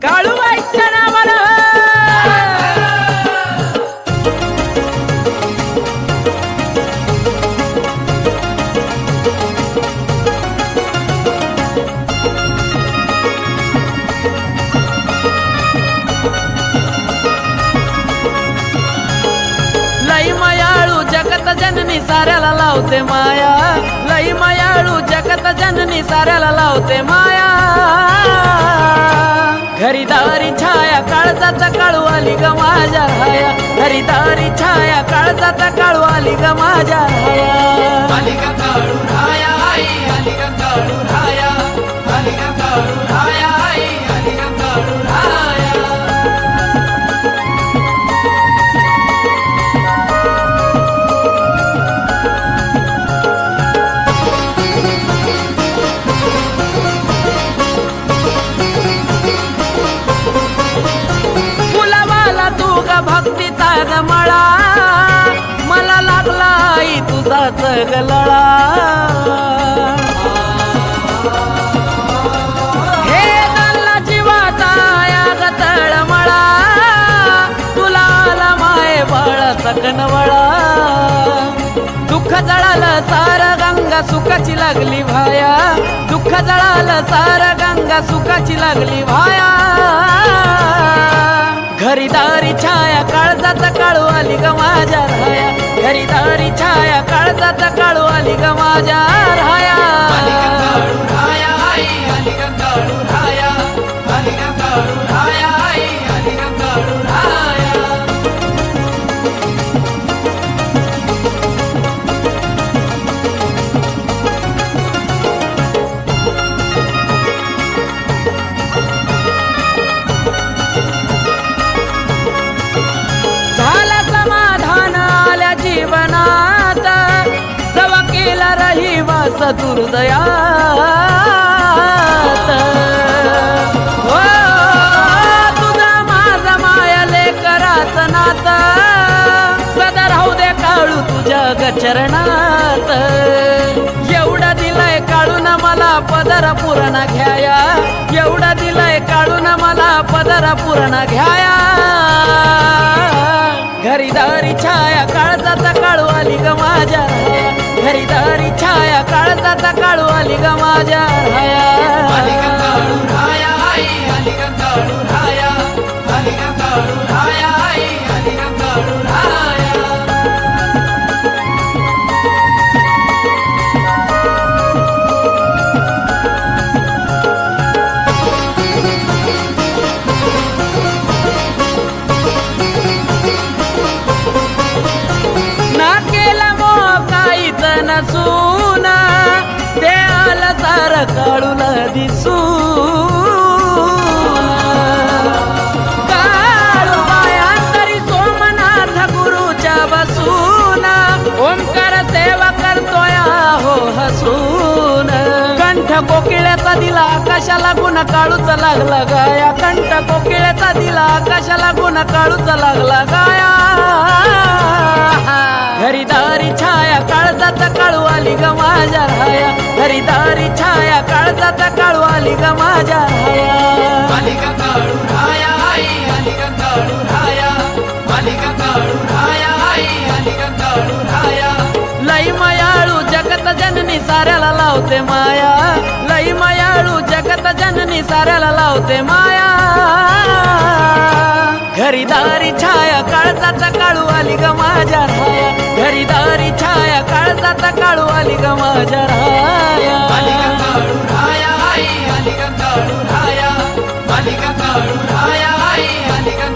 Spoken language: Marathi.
काळूबाईच्या नावानं. लई मयाळू जगत जननी साऱ्याला लावते माया. लई मयाळू जगत जननी साऱ्याला लावते माया. काळजाचा काळू आली ग माझ्या राया. घरीदारी छाया काळजाचा काळू आली ग माझ्या राया. ग काळू राया आई आली ग तुझाच हे गल्ला जीवाचा या तळमळा तुला आला माय बाळ सकनवळा दुःख जळालं सार गंगा सुखाची लागली भाया. दुःख जळालं सार गंगा सुखाची लागली भाया. घरीदारी छाया काळजाचा काळू आली ग माझ्या राया. घरीदारी छाया काळजाचा काळू आली ग माझ्या राया रहिवास दुर्दयात हो, तुझा माझा माया लेकराच नात. सदा राहू दे काळू तुझ्या गचरणात. एवढा दिलाय काढून मला पदर पूर्ण घ्याया. एवढा दिलाय काढून मला पदर पूर्ण घ्याया. घरीदारी छाया छाया काळू आली ग माझ्या. काढून दिसून तरी बायांतरी सोमनाथ गुरुच्या बसून ओंकार सेवा करतोय हो हसून. कंठ कोकिळ्याचा दिला कशाला गुण काळूच लागला गाया? कंठ कोकिळ्याचा दिला कशाला गुण काळूच लागला गाया? घरीदारी छाया काळजाचा काळू आली ग माझ्या राया. घरीदारी छाया लावते माया. लई मयाळू जगत जननी साऱ्याला लावते माया. घरीदारी छाया काळजाचा काळू आली ग माझ्या राया. घरीदारी छाया काळजाचा काळू आली ग माझ्या अलिका राया काळू राया आई. अलिका काळू राया. अलिका काळू राया आई. आली अलिका